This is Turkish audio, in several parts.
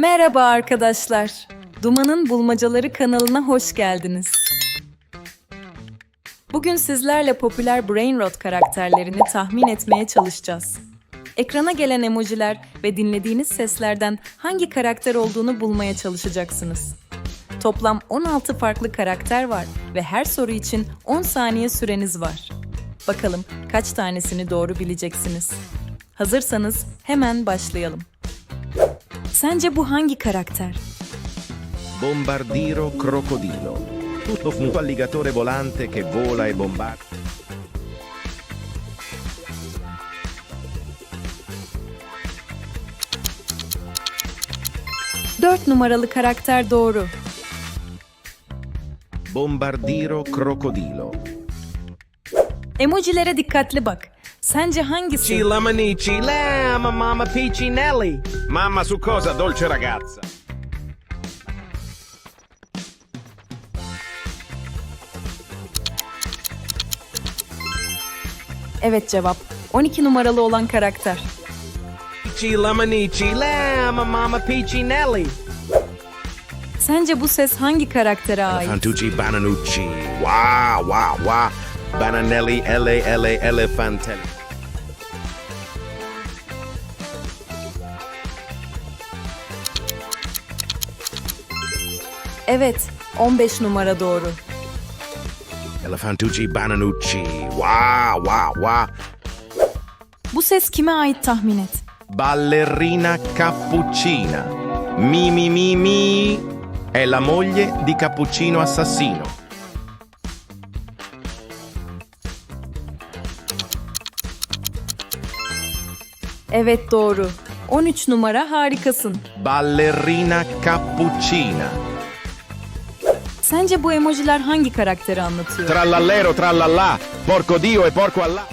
Merhaba arkadaşlar. Duman'ın Bulmacaları kanalına hoş geldiniz. Bugün sizlerle popüler Brain Rot karakterlerini tahmin etmeye çalışacağız. Ekrana gelen emojiler ve dinlediğiniz seslerden hangi karakter olduğunu bulmaya çalışacaksınız. Toplam 16 farklı karakter var ve her soru için 10 saniye süreniz var. Bakalım kaç tanesini doğru bileceksiniz. Hazırsanız hemen başlayalım. Sence bu hangi karakter? Bombardiro crocodilo. Tutto un alligatore volante che vola e bombarda. Dört numaralı karakter doğru. Bombardiro crocodilo. Emojilere dikkatli bak. Sence hangisi? Peachy Lemonici, Lamma Mamma Peachy Nelly. Mamma su cosa, dolce ragazza? Evet cevap. 12 numaralı olan karakter. Peachy Lemonici, Lamma Mamma Peachy Nelly. Sence bu ses hangi karaktere ait? Fantucci Bananucci. Wow, wow, wow. Bananelli, ele, ele, elefantelli. Evet, 15 numara doğru. Elefantucci Bananucci. Wow, wow, wow. Bu ses kime ait tahmin et. Ballerina Cappuccina. Mi, mi, mi, mi. È la moglie di Cappuccino Assassino. Evet doğru. 13 numara harikasın. Ballerina Cappuccina. Sence bu emojiler hangi karakteri anlatıyor? Trallallero, trallallà. Porco Dio e porco Allah.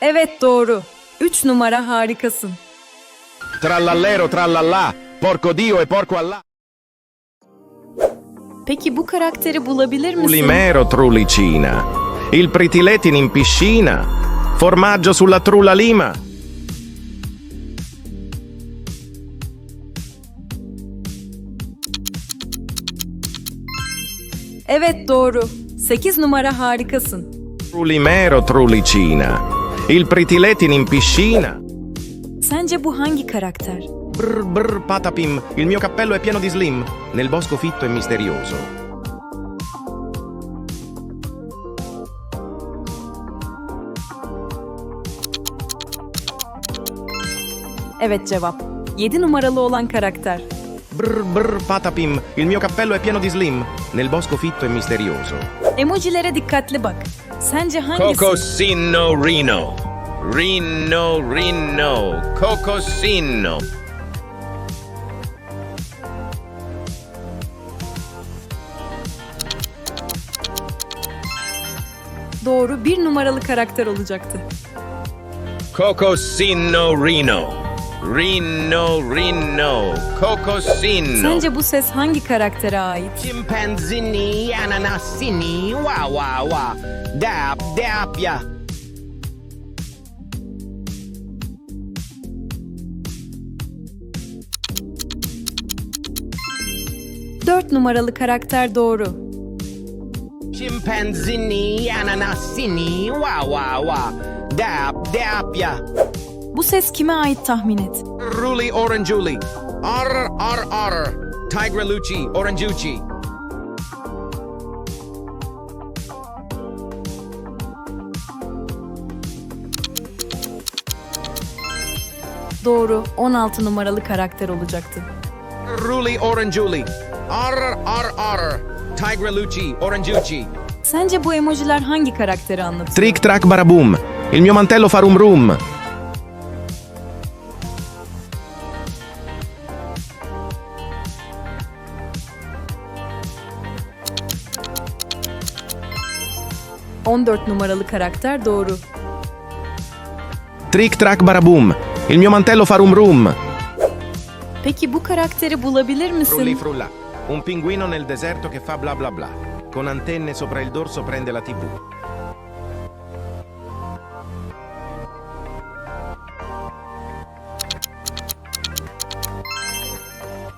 Evet doğru. 3 numara harikasın. Trallallero, trallallà. Porco Dio e porco Allah. Peki bu karakteri bulabilir misin? Trulimero, trullicina. Il pritiletin in piscina. Formaggio sulla trulla lima. Evet doğru. 8 numara harikasın. Trulimero, trullicina. Il pritiletin in piscina. Sence bu hangi karakter? Brr brr patapim, il mio cappello è pieno di slim, nel bosco fitto e misterioso. Evet cevap. 7 numaralı olan karakter. Brr brr patapim, il mio cappello è pieno di slim, nel bosco fitto e misterioso. Emojilere dikkatli bak. Sence hangisi? Cocosino Reno. Reno, Reno. Cocosino. Doğru bir numaralı karakter olacaktı. Cocosino Reno. Reno, Reno. Cocosino. Sence bu ses hangi karaktere ait? Chimpanzini, ananasini, wa wa wa. Dap, dap ya. Dört numaralı karakter doğru. Chimpanzini, ananasini, wa wa wa. Dap, dap ya. Bu ses kime ait tahmin et. Ruli Oranjuli. Ar, ar, ar. Tigralucci, Oranjucci. Doğru 16 numaralı karakter olacaktı. Ruli Oranjuli. Ar, ar, ar. Tigralucci, Oranjucci. Sence bu emojiler hangi karakteri anlatıyor? Trick track baraboom, il mio mantello fa rum rum. – 14 numaralı karakter doğru. Trick track baraboom, il mio mantello fa rum rum. Peki bu karakteri bulabilir Frulli misin? frulla, un pinguino nel deserto che fa bla bla bla. con antenne sopra il dorso prende la TV.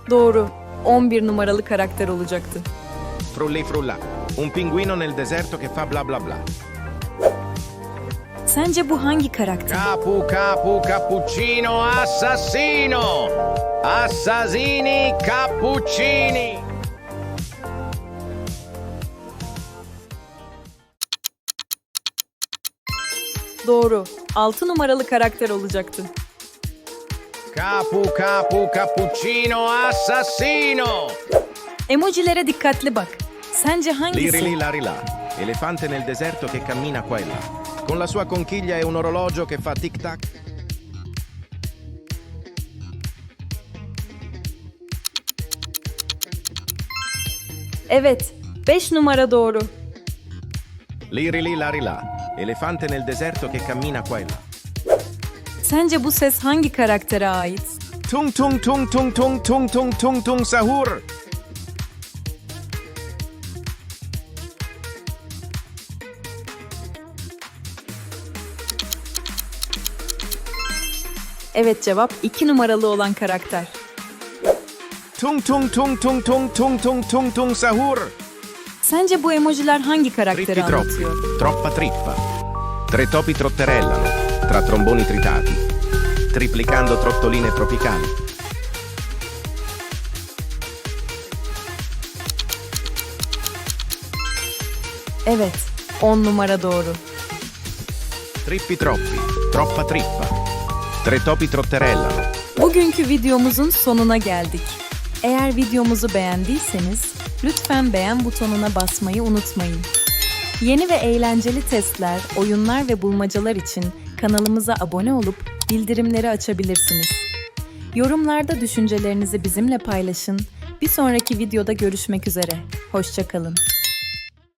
Doğru. 11 numaralı karakter olacaktı. Frulli frulla, un pinguino nel deserto che fa bla bla bla. Sence bu hangi karakter? Capu capu cappuccino assassino! Assassini cappuccini! Doğru. 6 numaralı karakter olacaktı. Capu capu cappuccino assassino! Emojilere dikkatli bak. Sence hangisi? Liri lì lari là, elefante nel deserto che cammina qua e là. Con la sua conchiglia e un orologio che fa tic tac. Evet. 5 numara doğru. Liri lì lari là, elefante nel deserto che cammina qua e là. Sence bu ses hangi karaktere ait? Tung tung tung tung tung tung tung tung tung sahur. Evet cevap 2 numaralı olan karakter. Tung tung tung tung tung tung tung tung tung sahur. Sence bu emojiler hangi karakteri Trippi troppi, troppa trippa. Tre topi trotterellano, tra tromboni tritati, triplicando trottoline tropicali. Evet. 10 numara doğru. Trippi troppi, troppa trippa. Tre topi trotterellano, Bugünkü videomuzun sonuna geldik. Eğer videomuzu beğendiyseniz lütfen beğen butonuna basmayı unutmayın. Yeni ve eğlenceli testler, oyunlar ve bulmacalar için kanalımıza abone olup bildirimleri açabilirsiniz. Yorumlarda düşüncelerinizi bizimle paylaşın. Bir sonraki videoda görüşmek üzere. Hoşçakalın.